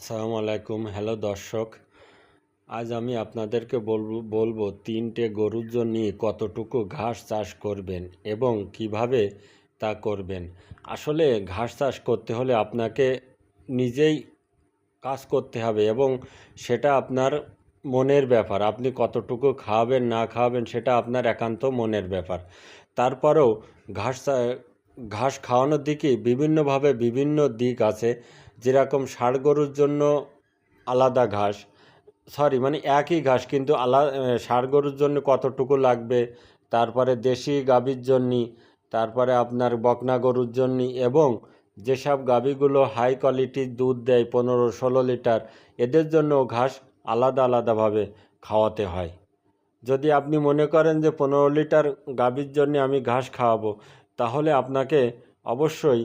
আসসালামু আলাইকুম। হ্যালো দর্শক, আজ আমি আপনাদেরকে বলব বলব তিনটে গরুর জন্য কতটুকু ঘাস চাষ করবেন এবং কীভাবে তা করবেন। আসলে ঘাস চাষ করতে হলে আপনাকে নিজেই কাজ করতে হবে এবং সেটা আপনার মনের ব্যাপার। আপনি কতটুকু খাওয়াবেন, না খাওয়াবেন সেটা আপনার একান্ত মনের ব্যাপার। তারপরেও ঘাস ঘাস খাওয়ানোর দিকে বিভিন্নভাবে বিভিন্ন দিক আছে। যেরকম ষাড় গরুর জন্য আলাদা ঘাস সরি মানে একই ঘাস, কিন্তু আলা ষাড় গরুর জন্য কতটুকু লাগবে, তারপরে দেশি গাভীর জন্য, তারপরে আপনার বকনা গরুর জন্য, এবং যেসব গাভীগুলো হাই কোয়ালিটির দুধ দেয়, পনেরো ষোলো লিটার, এদের জন্য ঘাস আলাদা আলাদাভাবে খাওয়াতে হয়। যদি আপনি মনে করেন যে পনেরো লিটার গাভীর জন্য আমি ঘাস খাওয়াবো, তাহলে আপনাকে অবশ্যই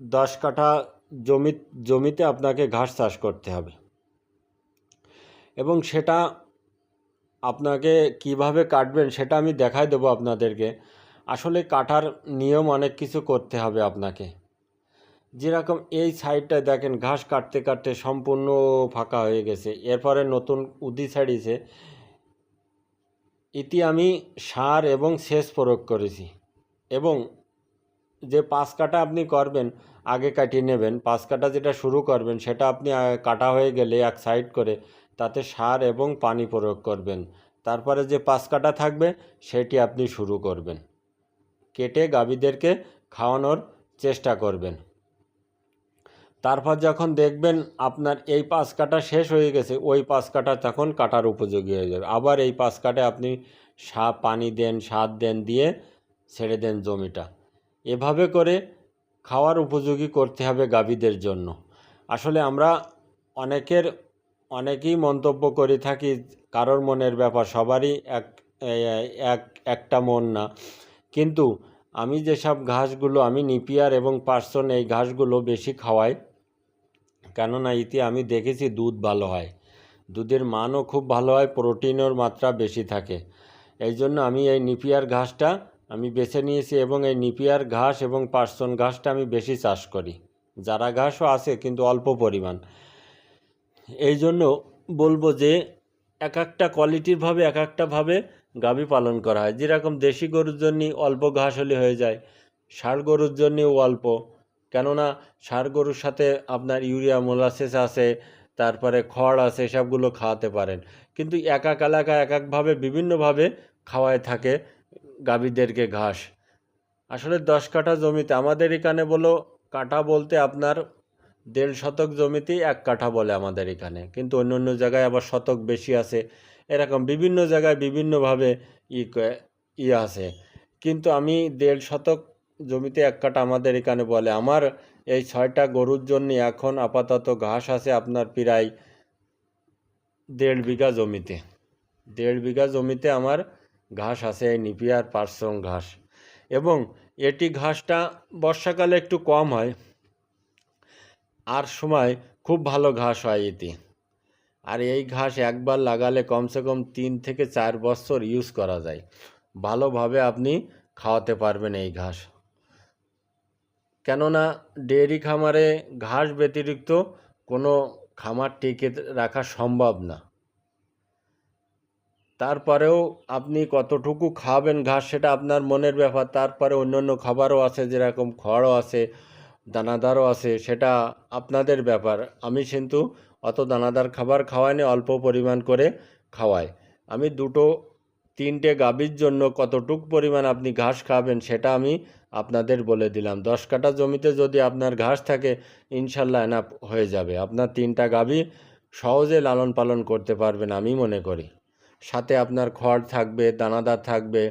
দশ কাঠা জমি, জমিতে আপনাকে ঘাস চাষ করতে হবে। এবং সেটা আপনাকে কীভাবে কাটবেন সেটা আমি দেখাই দেবো আপনাদেরকে। আসলে কাটার নিয়ম অনেক কিছু করতে হবে আপনাকে। যেরকম এই সাইডটায় দেখেন, ঘাস কাটতে কাটতে সম্পূর্ণ ফাঁকা হয়ে গেছে। এরপরে নতুন উদি ছাড়িয়েছে ইতি আমি সার এবং সেচ প্রয়োগ করেছি। এবং যে পাঁচ কাটা আপনি করবেন, আগে কাটিয়ে নেবেন। পাঁচ কাটা যেটা শুরু করবেন, সেটা আপনি কাটা হয়ে গেলে এক সাইড করে তাতে সার এবং পানি প্রয়োগ করবেন। তারপরে যে পাঁচ কাটা থাকবে, সেটি আপনি শুরু করবেন। কেটে গাভীদেরকে খাওয়ানোর চেষ্টা করবেন। তারপর যখন দেখবেন আপনার এই পাঁচ কাটা শেষ হয়ে গেছে, ওই পাঁচ কাটা তখন কাটার উপযোগী হয়ে যাবে। আবার এই পাঁচ কাটে আপনি সা, পানি দেন, সার দেন দিয়ে ছেড়ে দেন জমিটা। এভাবে করে খাওয়ার উপযোগী করতে হবে গাভীদের জন্য। আসলে আমরা অনেকের, অনেকেই মন্তব্য করে থাকি, কারোর মনের ব্যাপার সবারই এক এক, একটা মন না। কিন্তু আমি যেসব ঘাসগুলো, আমি নিপিয়ার এবং পার্সন এই ঘাসগুলো বেশি খাওয়াই, কেননা ইতি আমি দেখেছি দুধ ভালো হয়। দুধের মানও খুব ভালো হয়, প্রোটিনের মাত্রা বেশি থাকে। এই জন্য আমি এই নিপিয়ার ঘাসটা আমি বেছে নিয়েছি এবং এই নিপিয়ার ঘাস এবং পার্সন ঘাসটা আমি বেশি চাষ করি। যারা ঘাসও আছে, কিন্তু অল্প পরিমাণ। এই জন্য বলব যে, এক একটা কোয়ালিটিরভাবে এক একটাভাবে গাভী পালন করা হয়। যেরকম দেশি গরুর জন্য অল্প ঘাস হলে হয়ে যায়, ষাড় গরুর জন্যও অল্প। কেননা ষাড় গরুর সাথে আপনার ইউরিয়া, মোলাসেস আছে, তারপরে খড় আছে, এসবগুলো খাওয়াতে পারেন। কিন্তু এক এক এলাকায় এক একভাবে বিভিন্নভাবে খাওয়ায় থাকে। গাভীদেরকে ঘাস। আসলে দশ কাঠা জমিতে, আমাদের এখানে বলো, কাঠা বলতে আপনার দেড় শতক জমিতেই এক কাঠা বলে আমাদের এখানে। কিন্তু অন্য অন্য জায়গায় আবার শতক বেশি আছে। এরকম বিভিন্ন জায়গায় বিভিন্নভাবে ই ই আছে। কিন্তু আমি দেড় শতক জমিতে এক কাঠা আমাদের এখানে বলে। আমার এই ছয়টা গরুর জন্য এখন আপাতত ঘাস আছে আপনার প্রায় দেড় বিঘা জমিতে। দেড় বিঘা জমিতে আমার ঘাস আছে, নিপিয়ার পার্সং ঘাস। এবং এটি ঘাসটা বর্ষাকালে একটু কম হয়, আর সময় খুব ভালো ঘাস হয় এতে। আর এই ঘাস একবার লাগালে কমসে কম তিন থেকে চার বছর ইউজ করা যায়। ভালোভাবে আপনি খাওয়াতে পারবেন এই ঘাস। কেননা ডেয়ারি খামারে ঘাস ব্যতিরিক্ত কোনো খামার টিকে রাখা সম্ভব না। তারপরেও আপনি কতটুকু খাওয়াবেন ঘাস সেটা আপনার মনের ব্যাপার। তারপরে অন্য অন্য খাবারও আছে, যেরকম খড়ও আছে, দানাদারও আছে, সেটা আপনাদের ব্যাপার। আমি কিন্তু অত দানাদার খাবার খাওয়াই না অল্প পরিমাণ করে খাওয়াই। আমি দুটো, তিনটে গাভীর জন্য কতটুক পরিমাণ আপনি ঘাস খাবেন সেটা আমি আপনাদের বলে দিলাম। দশ কাঠা জমিতে যদি আপনার ঘাস থাকে, ইনশাল্লাহ এনাফ হয়ে যাবে। আপনার তিনটা গাভী সহজে লালন পালন করতে পারবেন আমি মনে করি। সাথে আপনার খড় থাকবে, দানাদার থাকবে,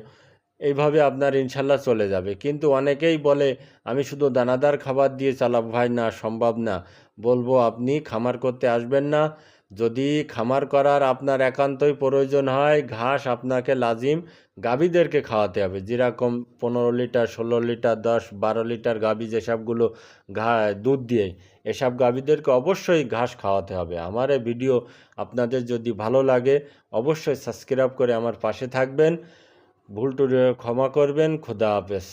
এইভাবে আপনার ইনশাল্লাহ চলে যাবে। কিন্তু অনেকেই বলে, আমি শুধু দানাদার খাবার দিয়ে চালাবো। ভাই, না, সম্ভব না। বলব, আপনি খামার করতে আসবেন না। যদি খামার করার আপনার একান্তই প্রয়োজন হয়, ঘাস আপনাকে লাজিম গাভীদেরকে খাওয়াতে হবে। যেরকম পনেরো লিটার, ষোলো লিটার, দশ, বারো লিটার গাভী যেসবগুলো ঘা, দুধ দিয়ে। এসব গাভীদেরকে অবশ্যই ঘাস খাওয়াতে হবে। আমার এই ভিডিও আপনাদের যদি ভালো লাগে, অবশ্যই সাবস্ক্রাইব করে আমার পাশে থাকবেন। ভুল টুরে ক্ষমা করবেন। খোদা হাফেজ।